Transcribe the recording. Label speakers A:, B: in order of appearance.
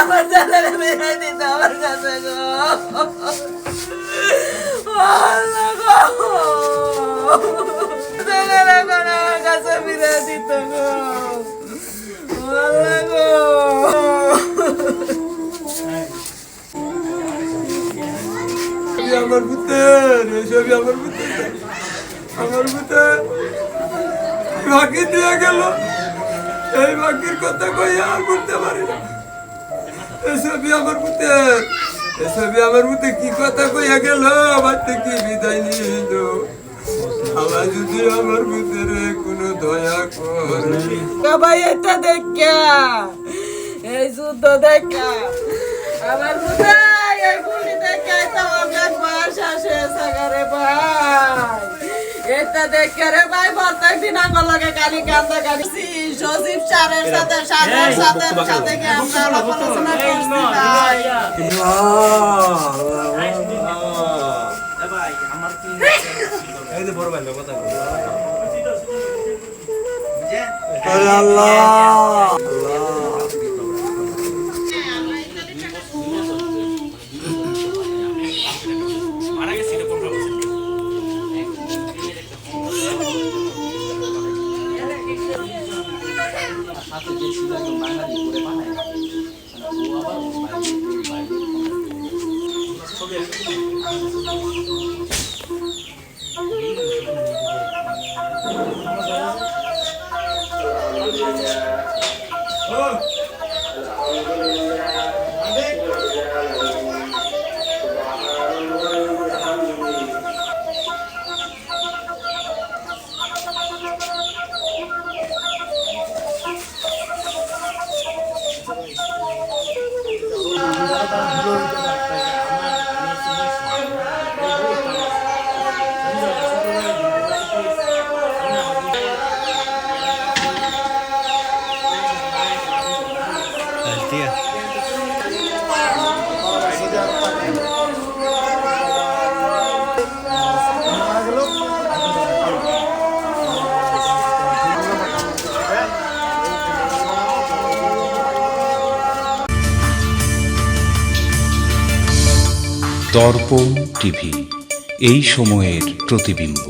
A: আমার মেরে দিত
B: আমার এখন আমার পুতের বাকি দিয়ে গেল এই বাকির কথা কই আর বলতে পারি না। এই ছবি আমার এই ছবি আমার পুতে কি কথা কইয়া গেল? আমার থেকে বিদায় নিল। আমার যদি আমার পুতের কোনো দয়া করে।
A: সবাই এটা দেখা। এই যুদ্ধ দেখা। আমার কোথায় এটা দেখে রে ভাই প্রত্যেক দিন আঙ্গুল লাগে কালি কান্দা কালি সজীব স্যারের সাথে স্যারের সাথে সাথে কি আমরা আলোচনা করছি ভাই?
C: সাথে যে ছিল একদম বাঙালি করে বানায় ও আবার ছবি
A: Oh! তারা ভুলো হইতে পারত আমার আমি
D: Yeah.
E: দর্পণ টিভি এই সময়ের প্রতিবিম্ব।